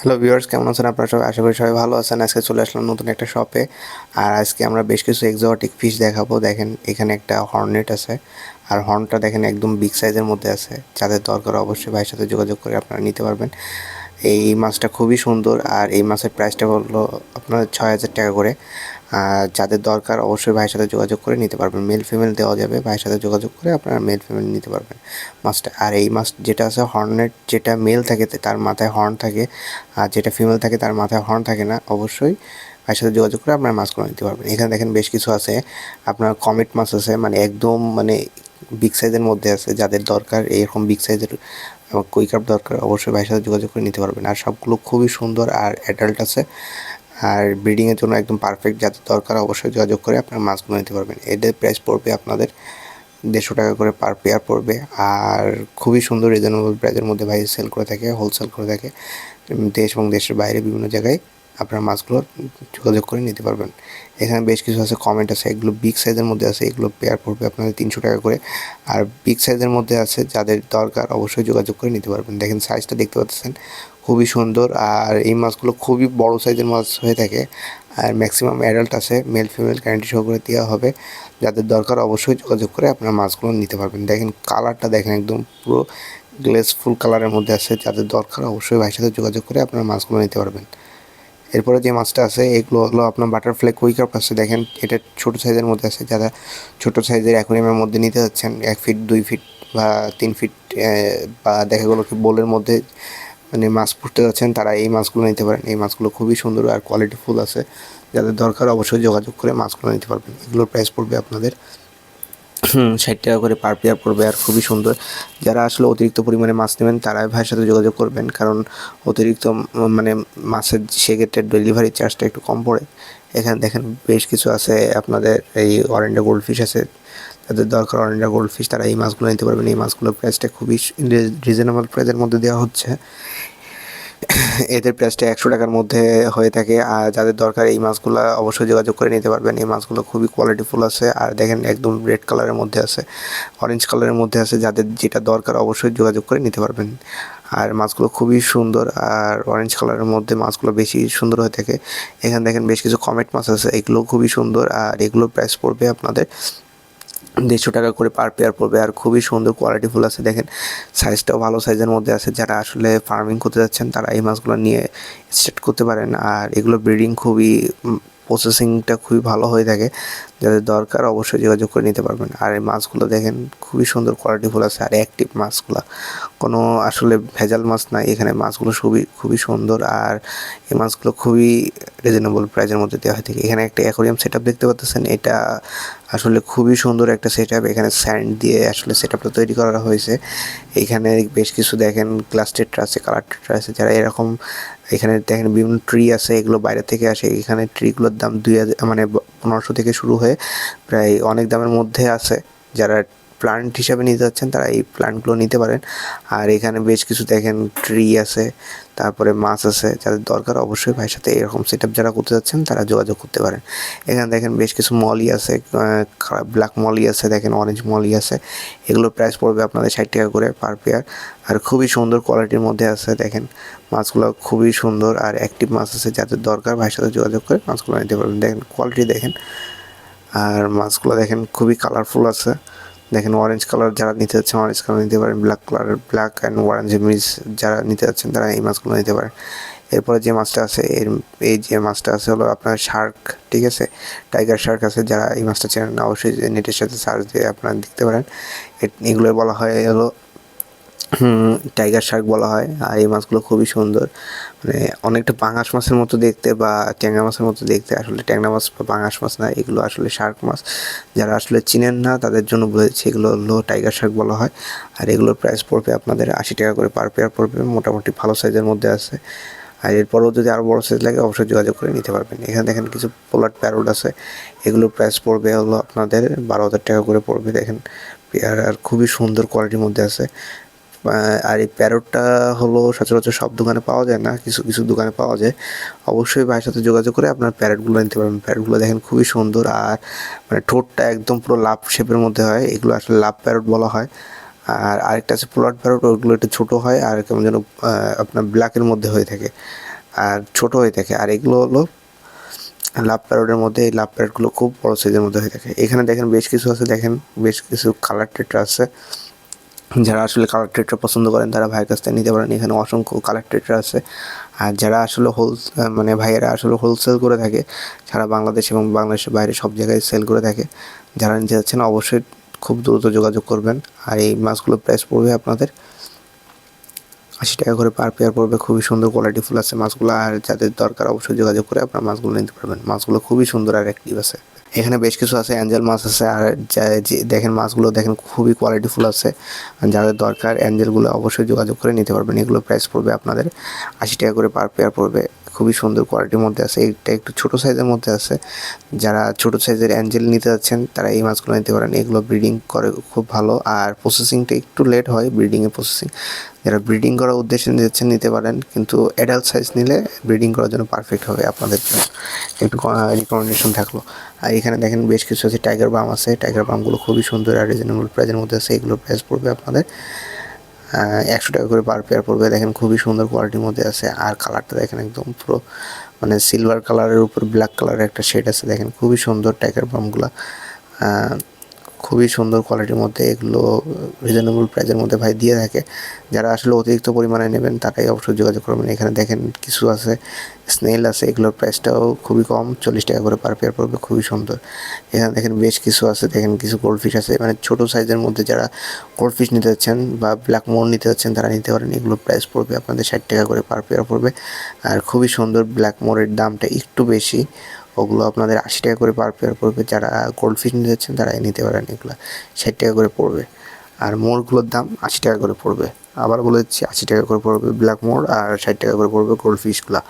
Hello viewers কেমন আছেন আপনারা সবাই? আশা করি সবাই ভালো আছেন। আজকে চলে আসলাম নতুন একটা শপে আর আজকে আমরা বেশ কিছু এক্সোটিক ফিশ দেখাবো। দেখেন, এখানে একটা হর্নেট আছে। আর হর্নটা দেখেন একদম বিগ সাইজের মধ্যে আছে। যাদের দরকার অবশ্যই ভাইয়ের সাথে যোগাযোগ করে আপনারা নিতে পারবেন। এই মাছটা খুবই সুন্দর। আর এই মাছের প্রাইসটা হলো আপনার ছয় হাজার টাকা করে। যাদের দরকার অবশ্যই ভাইয়ের সাথে যোগাযোগ করে নিতে পারবেন। মেল ফিমেল দেওয়া যাবে, ভাইয়ের সাথে যোগাযোগ করে আপনারা মেল ফিমেল নিতে পারবেন। মাছটা আর এই মাছ যেটা আছে হর্নেট যেটা মেল থাকে, তার মাথায় হর্ন থাকে, আর যেটা ফিমেল থাকে, তার মাথায় হর্ন থাকে না, অবশ্যই ভাইয়ের সাথে যোগাযোগ করে আপনারা মাছগুলো নিতে পারবেন। এখানে দেখেন বেশ কিছু আছে, আপনার কমেট মাছ আছে মানে একদম মানে বিগ সাইজের মধ্যে আছে, যাদের দরকার এরকম বিগ সাইজের কুই কাপ দরকার, অবশ্যই ভাইয়ের সাথে যোগাযোগ করে নিতে পারবেন। আর সবগুলো খুবই সুন্দর আর অ্যাডাল্ট আছে। আর ব্রিডিংয়ের জন্য একদম পারফেক্ট যাদের দরকার, অবশ্যই যোগাযোগ করে আপনার মাছগুলো নিতে পারবেন। এদের প্রাইস পড়বে আপনাদের দেড়শো টাকা করে পার পেয়ার পড়বে। আর খুবই সুন্দর রিজনেবল প্রাইসের মধ্যে ভাই সেল করে থাকে হোলসেল করে থাকে। দেশ এবং দেশের বাইরে বিভিন্ন জায়গায় আপনার মাছগুলো যোগাযোগ করে নিতে পারবেন। এখানে বেশ কিছু আছে কমেন্ট আছে, এগুলো বিগ সাইজের মধ্যে আছে, এগুলো পেয়ার পড়বে আপনাদের তিনশো টাকা করে। আর বিগ সাইজের মধ্যে আছে, যাদের দরকার অবশ্যই যোগাযোগ করে নিতে পারবেন। দেখেন সাইজটা দেখতে পাচ্ছেন খুবই সুন্দর, আর এই মাছগুলো খুবই বড় সাইজের মাছ হয়ে থাকে। আর ম্যাক্সিমাম অ্যাডাল্ট আছে মেল ফিমেল গ্যারান্টি সহকারে দেওয়া হবে। যাদের দরকার অবশ্যই যোগাযোগ করে আপনার মাছগুলো নিতে পারবেন। দেখেন কালারটা দেখেন একদম পুরো গ্লেসফুল কালারের মধ্যে আছে। যাদের দরকার অবশ্যই ভাইয়ের সাথে যোগাযোগ করে আপনার মাছগুলো নিতে পারবেন। এরপরে যে মাছটা আছে, এগুলো হলো আপনার বাটারফ্লাই কুইকাপ আছে। দেখেন এটা ছোটো সাইজের মধ্যে আছে। যারা ছোটো সাইজের অ্যাকোরিয়ামের মধ্যে নিতে যাচ্ছেন, এক ফিট দুই ফিট বা তিন ফিট বা দেখা গেলো কি বোলের মধ্যে মানে মাছ পুষতে যাচ্ছেন তারা এই মাছগুলো নিতে পারেন। এই মাছগুলো খুবই সুন্দর আর কোয়ালিটি ফুল আছে। যাদের দরকার অবশ্যই যোগাযোগ করে মাছগুলো নিতে পারবেন। এগুলোর প্রাইস পড়বে আপনাদের ষাট টাকা করে পার পেয়ার পড়বে আর খুবই সুন্দর। যারা আসলে অতিরিক্ত পরিমাণে মাছ নেবেন তারা ভাইয়ের সাথে যোগাযোগ করবেন। কারণ অতিরিক্ত মানে মাছের সেক্ষেত্রে ডেলিভারি চার্জটা একটু কম পড়ে। এখানে দেখেন বেশ কিছু আছে। আপনাদের এই অরেন্ডা গোল্ড ফিশ আছে। যাদের দরকার অরেন্ডা গোল্ড ফিশ তারা এই মাছগুলো নিতে পারবেন। এই মাছগুলোর প্রাইসটা খুবই রিজনেবল প্রাইসের মধ্যে দেওয়া হচ্ছে। এদের প্রাইসটা একশো টাকার মধ্যে হয়ে থাকে। আর যাদের দরকার, এই মাছগুলো অবশ্যই যোগাযোগ করে নিতে পারবেন। এই মাছগুলো খুবই কোয়ালিটিফুল আছে। আর দেখেন একদম রেড কালারের মধ্যে আছে অরেঞ্জ কালারের মধ্যে আছে। যাদের যেটা দরকার, অবশ্যই যোগাযোগ করে নিতে পারবেন। আর মাছগুলো খুবই সুন্দর আর অরেঞ্জ কালারের মধ্যে মাছগুলো বেশি সুন্দর হয়ে থাকে। এখানে দেখেন বেশ কিছু কমেট মাছ আছে এগুলো খুবই সুন্দর আর এগুলোর প্রাইস পড়বে আপনাদের দেড়শো টাকা করে পার পেয়ার পড়বে আর খুবই সুন্দর কোয়ালিটিফুল আছে। দেখেন সাইজটাও ভালো সাইজের মধ্যে আছে। যারা আসলে ফার্মিং করতে যাচ্ছেন তারা এই মাছগুলো নিয়ে স্টার্ট করতে পারেন আর এগুলো ব্রিডিং খুবই প্রসেসিংটা খুবই ভালো হয়ে থাকে। যাদের দরকার অবশ্যই যোগাযোগ করে নিতে পারবেন। আর এই মাছগুলো দেখেন, খুবই সুন্দর কোয়ালিটিফুল আছে, আর অ্যাক্টিভ মাছগুলো। কোনো আসলে ভেজাল মাছ নাই, এখানে মাছগুলো খুবই খুবই সুন্দর। আর এই মাছগুলো খুবই রিজনেবল প্রাইসের মধ্যে দেওয়া হয়ে থাকে। এখানে একটা অ্যাকোরিয়াম সেট দেখতে পাচ্ছেন, এটা আসলে খুবই সুন্দর একটা সেট এখানে স্যান্ড দিয়ে আসলে সেট তৈরি করা হয়েছে। এখানে বেশ কিছু দেখেন গ্লাস টেট্রা আছে কালার টেট্রা আছে। যারা এরকম এখানে দেখেন বিভিন্ন ট্রি আছে, এগুলো বাইরে থেকে আসে। এখানে ট্রিগুলোর দাম দুই হাজার মানে পনেরোশো থেকে শুরু হয়ে প্রায় অনেক দামের মধ্যে আছে। যারা প্লান্ট হিসাবে নিতে যাচ্ছেন, তারা এই প্লান্টগুলো নিতে পারেন। আর এখানে বেশ কিছু দেখেন ট্রি আছে, তারপরে মাছ আছে, যাদের দরকার অবশ্যই ভাইয়ের সাথে এরকম সেট যারা করতে যাচ্ছেন, তারা যোগাযোগ করতে পারেন। এখানে দেখেন বেশ কিছু মলি আছে ব্ল্যাক মলি আছে, দেখেন অরেঞ্জ মলি আছে। এগুলোর প্রাইস পড়বে আপনাদের ষাট টাকা করে পার পেয়ার আর খুবই সুন্দর কোয়ালিটির মধ্যে আছে, দেখেন মাছগুলো খুবই সুন্দর। আর অ্যাক্টিভ মাছ আছে, যাদের দরকার ভাইয়ের সাথে যোগাযোগ করে মাছগুলো নিতে পারবেন। দেখেন কোয়ালিটি দেখেন। আর মাছগুলো দেখেন খুবই কালারফুল আছে। দেখেন অরেঞ্জ কালার যারা নিতে চাচ্ছেন অরেঞ্জ কালার নিতে পারেন black colour black and orange miss যারা নিতে চাচ্ছেন তারা এই মাছগুলো নিতে পারেন। এরপরে যে মাছটা আছে, এর, এই যে মাছটা আছে হলো আপনার শার্ক ঠিক আছে? টাইগার শার্ক আছে, যারা এই মাছটা চেনেন, অবশ্যই নেটের সাথে সার্চ দিয়ে আপনারা দেখতে পারেন। এগুলো বলা হয় হলো টাইগার শার্ক বলা হয়, আর এই মাছগুলো খুবই সুন্দর। মানে অনেকটা পাঙাশ মাছের মতো দেখতে বা ট্যাংরা মাছের মতো দেখতে, আসলে ট্যাংরা মাছ বা পাঙাশ মাছ না, এগুলো আসলে শার্ক মাছ। যারা আসলে চিনেন না, তাদের জন্য বলেছি এগুলো হলো টাইগার শার্ক বলা হয়। আর এগুলোর প্রাইস পড়বে আপনাদের আশি টাকা করে পার পেয়ার পড়বে, মোটামুটি ভালো সাইজের মধ্যে আছে। আর এরপরও যদি আরও বড়ো সাইজ লাগে, অবশ্যই যোগাযোগ করে নিতে পারবেন। এখানে দেখেন কিছু পোলার প্যারোড আছে, এগুলোর প্রাইস পড়বে হলো আপনাদের বারো হাজার টাকা করে পড়বে। দেখেন পেয়ার আর খুবই সুন্দর কোয়ালিটির মধ্যে আছে। আর এই প্যারটটা হলো সচরাচর সব দোকানে পাওয়া যায় না, কিছু কিছু দোকানে পাওয়া যায়। অবশ্যই ভাইয়ের সাথে যোগাযোগ করে আপনার প্যারেটগুলো নিতে পারবেন। প্যারেটগুলো দেখেন খুবই সুন্দর আর মানে ঠোঁটটা একদম পুরো লাভ শেপের মধ্যে হয়। এগুলো আসলে লাভ প্যারট বলা হয়। আর আরেকটা আছে পোলার প্যারট, ওগুলো একটু ছোটো হয় আর কেমন যেন আপনার ব্ল্যাকের মধ্যে হয়ে থাকে। আর ছোট হয়ে থাকে। আর এগুলো হলো লাভ প্যারোডের মধ্যে, এই লাভ প্যারোডগুলো খুব বড় সাইজের মধ্যে হয়ে থাকে। এখানে দেখেন বেশ কিছু আছে, দেখেন বেশ কিছু কালার টেট্রা আছে। যারা আসলে কালার টেট্রা পছন্দ করেন, তারা ভাইয়ের কাছ থেকে নিতে পারেন। এখানে অসংখ্য কালার ট্রেটার আছে। আর যারা আসলে হোল মানে ভাইয়েরা আসলে হোলসেল করে থাকে, সারা বাংলাদেশ এবং বাংলাদেশের বাইরে সব জায়গায় সেল করে থাকে, যারা নিতে যাচ্ছেন অবশ্যই খুব দ্রুত যোগাযোগ করবেন। আর এই মাছগুলোর প্রাইস পড়বে আপনাদের আশি টাকা করে পার পেয়ার পড়বে। খুবই সুন্দর কোয়ালিটি ফুল আছে মাছগুলো। আর যাদের দরকার অবশ্যই যোগাযোগ করে আপনারা মাছগুলো নিতে পারবেন। মাছগুলো খুবই সুন্দর আর অ্যাক্টিভ আছে। এখানে বেশ কিছু আছে, অ্যাঞ্জেল মাছ আছে। আর দেখেন মাছগুলো দেখেন খুবই কোয়ালিটি ফুল আছে। যাদের দরকার অ্যাঞ্জেলগুলো অবশ্যই যোগাযোগ করে নিতে পারবেন। এগুলো প্রাইস পড়বে আপনাদের আশি টাকা করে পার পেয়ার পড়বে। খুবই সুন্দর কোয়ালিটির মধ্যে আছে। এইটা একটু ছোট সাইজের মধ্যে আছে। যারা ছোট সাইজের অ্যাঞ্জেল নিতে যাচ্ছেন, তারা এই মাছগুলো নিতে পারেন। এগুলো ব্রিডিং করে খুব ভালো। আর প্রসেসিংটা একটু লেট হয় ব্রিডিংয়ের প্রসেসিং যারা ব্রিডিং করার উদ্দেশ্যে যাচ্ছেন, নিতে পারেন। কিন্তু অ্যাডাল্ট সাইজ নিলে ব্রিডিং করার জন্য পারফেক্ট হবে আপনাদের জন্য। একটু রিকমেন্ডেশন থাকল। আর এখানে দেখেন বেশ কিছু আছে। টাইগার বাম আছে। টাইগার বামগুলো খুবই সুন্দর আর রিজনেবল প্রাইজের মধ্যে আছে। এগুলোর প্রাইস পড়বে আপনাদের একশো টাকা করে পার পেয়ার পড়বে। দেখেন খুবই সুন্দর কোয়ালিটির মধ্যে আছে। আর কালারটা দেখেন একদম পুরো মানে সিলভার কালারের উপর ব্ল্যাক কালারের একটা শেড আছে। দেখেন খুবই সুন্দর টাইগার বামগুলো। খুবই সুন্দর কোয়ালিটির মধ্যে এগুলো রিজনেবল প্রাইসের মধ্যে ভাই দিয়ে থাকে। যারা আসলে অতিরিক্ত পরিমাণে নেবেন, তারাই অবশ্যই যোগাযোগ করবেন। এখানে দেখেন কিছু আছে স্নেল আছে, এগুলোর প্রাইসটাও খুবই কম, চল্লিশ টাকা করে পার পেয়ার পড়বে, খুবই সুন্দর। এখানে দেখেন বেশ কিছু আছে, দেখেন কিছু গোল্ডফিশ আছে। মানে ছোট সাইজের মধ্যে যারা গোল্ডফিশ নিতে যাচ্ছেন বা ব্ল্যাক মোর নিতে যাচ্ছেন তারা নিতে পারেন। এগুলোর প্রাইস পড়বে আপনাদের ষাট টাকা করে পার পেয়ার পড়বে। আর খুবই সুন্দর ব্ল্যাক মোরের দামটা একটু বেশি। ওগুলো আপনাদের আশি টাকা করে পার পেয়ার পড়বে। যারা গোল্ড ফিশ নিতে যাচ্ছেন তারা নিতে পারেন এগুলো। ষাট টাকা করে পড়বে। আর মোড়গুলোর দাম আশি টাকা করে পড়বে। আবার বলে দিচ্ছি, আশি টাকা করে পড়বে ব্ল্যাক মোড় আর ষাট টাকা করে পড়বে গোল্ড ফিশগুলো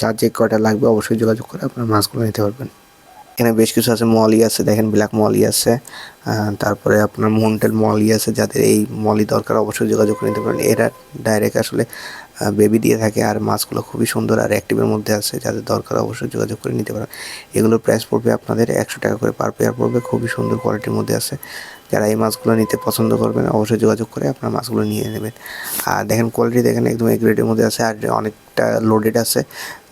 যার যে কয়টা লাগবে, অবশ্যই যোগাযোগ করে আপনার মাছগুলো নিতে পারবেন। এখানে বেশ কিছু আছে, মলি আছে, দেখেন ব্ল্যাক মলি আছে। তারপরে আপনার মন্টেল মলি আছে, যাদের এই মলি দরকার, অবশ্যই যোগাযোগ করে নিতে পারেন। এরা ডাইরেক্ট আসলে বেবি দিয়ে থাকে আর মাছগুলো খুবই সুন্দর আর অ্যাক্টিভের মধ্যে আছে। যাদের দরকার অবশ্যই যোগাযোগ করে নিতে পারেন। এগুলোর প্রাইস পড়বে আপনাদের একশো টাকা করে পার পেয়ার পড়বে। খুবই সুন্দর কোয়ালিটির মধ্যে আছে। যারা এই মাছগুলো নিতে পছন্দ করবেন, অবশ্যই যোগাযোগ করে আপনার মাছগুলো নিয়ে নেবেন। আর দেখেন কোয়ালিটি দেখেন একদম এগ্রেডের মধ্যে আছে। আর অনেকটা লোডেড আছে।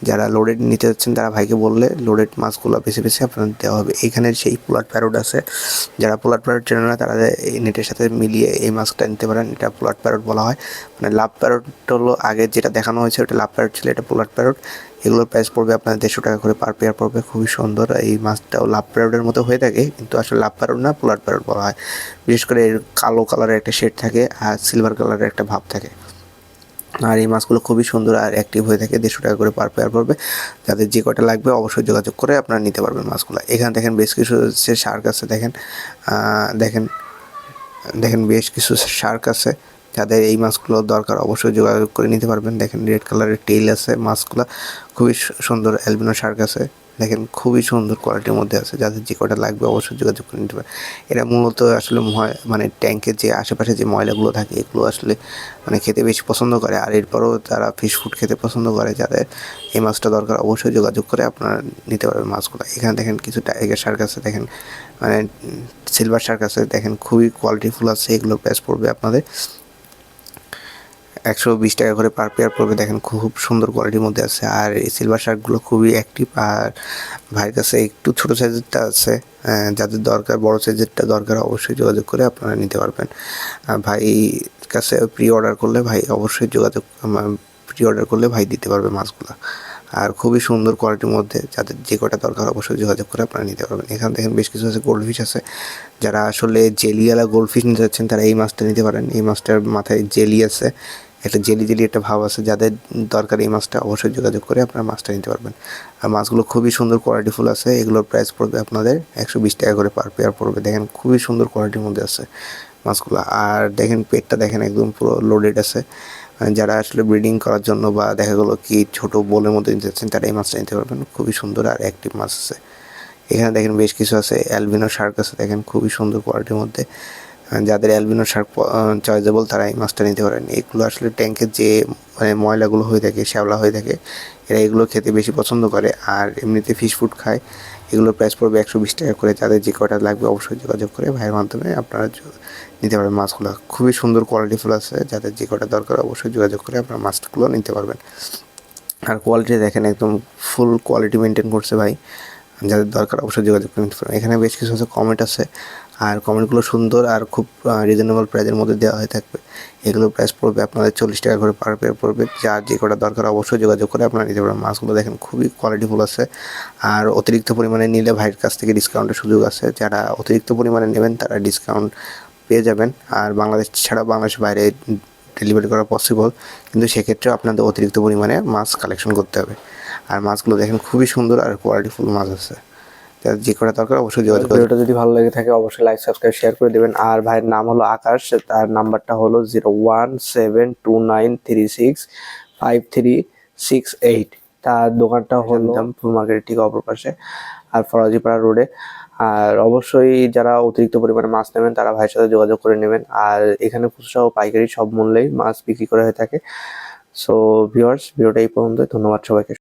যারা লোডেড নিতে যাচ্ছেন, তারা ভাইকে বললে লোডেড মাছগুলো বেছে বেছে আপনাদের দেওয়া হবে। এইখানে সেই পোলার প্যারোড আছে। যারা পোলার প্যারোড চেনে না, তারা এই নেটের সাথে মিলিয়ে এই মাছটা নিতে পারেন। এটা পোলার প্যারোড বলা হয়। মানে লাভ প্যারোড হলো আগে যেটা দেখানো হয়েছে, ওটা লাভ প্যারোড ছিল, এটা পোলার প্যারোড এগুলোর প্রাইস পড়বে আপনার দেড়শো টাকা করে পার পেয়ার পড়বে। খুবই সুন্দর। এই মাছটাও লাভ প্যারোডের মতো হয়ে থাকে, কিন্তু আসলে লাভ প্যারোড না পোলার প্যারোড বলা হয়। বিশেষ করে এর কালো কালারের একটা শেড থাকে আর সিলভার কালারের একটা ভাব থাকে। আর এই মাছগুলো খুবই সুন্দর আর অ্যাক্টিভ হয়ে থাকে দেড়শো টাকা করে পার পেয়ার পড়বে। যাদের যে কটা লাগবে অবশ্যই যোগাযোগ করে আপনারা নিতে পারবেন মাছগুলো। এখানে দেখেন বেশ কিছু সে শার্ক আছে, দেখেন দেখেন দেখেন বেশ কিছু শার্ক আছে। যাদের এই মাছগুলো দরকার অবশ্যই যোগাযোগ করে নিতে পারবেন। দেখেন রেড কালারের টেইল আছে মাছগুলো। খুবই সুন্দর অ্যালবিনো শার্ক আছে। দেখেন খুবই সুন্দর কোয়ালিটির মধ্যে আছে, যাদের যে কটা লাগবে অবশ্যই যোগাযোগ করে নিতে পারে এরা মূলত আসলে মানে ট্যাঙ্কের যে আশেপাশে যে ময়লাগুলো থাকে, এগুলো আসলে মানে খেতে বেশি পছন্দ করে। আর এরপরও তারা ফিশ ফুড খেতে পছন্দ করে, যাদের এই মাছটা দরকার, অবশ্যই যোগাযোগ করে আপনারা নিতে পারবেন মাছগুলো। এখানে দেখেন কিছু টাইগার শার্ক আছে, দেখেন মানে সিলভার শার্ক আছে, দেখেন খুবই কোয়ালিটিফুল আছে, এগুলো প্রাইস পড়বে আপনাদের। একশো বিশ টাকা করে পার পেয়ার পড়বে। দেখেন খুব সুন্দর কোয়ালিটির মধ্যে আছে। আর এই সিলভার শার্কগুলো খুবই অ্যাক্টিভ আর ভাইয়ের কাছে একটু ছোটো সাইজেরটা আছে। যাদের দরকার, বড় সাইজেরটা দরকার অবশ্যই যোগাযোগ করে আপনারা নিতে পারবেন। ভাই কাছে প্রি অর্ডার করলে ভাই অবশ্যই যোগাযোগ প্রি অর্ডার করলে ভাই দিতে পারবে মাছগুলো। আর খুবই সুন্দর কোয়ালিটির মধ্যে যাদের যে কটা দরকার অবশ্যই যোগাযোগ করে আপনারা নিতে পারবেন। এখানে দেখেন বেশ কিছু আছে গোল্ডফিশ আছে। যারা আসলে জেলিওয়ালা গোল্ডফিশ নিতে যাচ্ছেন, তারা এই মাছটা নিতে পারেন। এই মাছটার মাথায় জেলি আছে। একটা জেলি জেলি একটা ভাব আছে, যাদের দরকার এই মাছটা অবশ্যই যোগাযোগ করে আপনারা মাছটা নিতে পারবেন। আর মাছগুলো খুবই সুন্দর কোয়ালিটিফুল আছে, এগুলোর প্রাইস পড়বে আপনাদের একশো বিশ টাকা করে পার পেয়ার পড়বে। দেখেন খুবই সুন্দর কোয়ালিটির মধ্যে আছে মাছগুলো। আর দেখেন পেটটা দেখেন একদম পুরো লোডেড আছে। মানে যারা আসলে ব্রিডিং করার জন্য বা দেখা গেলো কি ছোট বোলের মধ্যে নিতে চাচ্ছেন তারা এই মাছটা নিতে পারবেন। খুবই সুন্দর আর অ্যাক্টিভ মাছ আছে। এখানে দেখেন বেশ কিছু আছে অ্যালবিনো শার্ক আছে, দেখেন খুবই সুন্দর কোয়ালিটির মধ্যে। যাদের অ্যালবিনো শার্ক চয়েজেবল তারা এই মাছটা নিতে পারেন। এগুলো আসলে ট্যাঙ্কের যে মানে ময়লাগুলো হয়ে থাকে, শ্যাওলা হয়ে থাকে, এরা এগুলো খেতে বেশি পছন্দ করে। আর এমনিতে ফিশ ফুড খায়, এগুলোর প্রাইস পড়বে একশো বিশ টাকা করে। যাদের যে কটা লাগবে অবশ্যই যোগাযোগ করে ভাইয়ের মাধ্যমে আপনারা নিতে পারবেন মাছগুলো। খুবই সুন্দর কোয়ালিটিফুল আছে, যাদের যে কটা দরকার অবশ্যই যোগাযোগ করে আপনারা মাছগুলো নিতে পারবেন। আর কোয়ালিটি দেখেন, একদম ফুল কোয়ালিটি মেনটেন করছে ভাই। যাদের দরকার অবশ্যই যোগাযোগ করে নিতে পারেন এখানে বেশ কিছু হচ্ছে কমেন্ট আছে। আর কমেন্টগুলো সুন্দর আর খুব রিজনেবল প্রাইসের মধ্যে দেওয়া হয়ে থাকবে। এগুলো প্রাইস পড়বে আপনাদের চল্লিশ টাকা করে পার পেয়ার পড়বে। যার যে কটা দরকার অবশ্যই যোগাযোগ করে। আপনারা নিতে পারেন মাছগুলো দেখেন, খুবই কোয়ালিটিফুল আছে। আর অতিরিক্ত পরিমাণে নিলে ভাইয়ের কাছ থেকে ডিসকাউন্টের সুযোগ আছে। যারা অতিরিক্ত পরিমাণে নেবেন, তারা ডিসকাউন্ট পেয়ে যাবেন। আর বাংলাদেশ ছাড়া বাংলাদেশের বাইরে ডেলিভারি করা পসিবল কিন্তু সেক্ষেত্রে আপনাদের অতিরিক্ত পরিমাণে মাছ কালেকশন করতে হবে। আর মাছগুলো দেখেন খুবই সুন্দর আর কোয়ালিটিফুল মাছ আছে। যে কটা দরকার অবশ্যই যোগাযোগ ভিডিওটা যদি ভালো লেগে থাকে অবশ্যই লাইক সাবস্ক্রাইব শেয়ার করে দেবেন। আর ভাইয়ের নাম হলো আকাশ তার নাম্বারটা হলো zero one seven two nine three six five three six eight তার দোকানটা হলো ফুল মার্কেটের ঠিক অপর পাশে আর ফরাজিপাড়া রোডে আর অবশ্যই যারা অতিরিক্ত পরিমাণে মাছ নেবেন তারা ভাইয়ের সাথে যোগাযোগ করে নেবেন। আর এখানে খুচরা ও পাইকারি সব মূল্যেই মাছ বিক্রি করা হয়ে থাকে। সো ভিউয়ার্স ভিডিওটা এই পর্যন্ত ধন্যবাদ সবাইকে।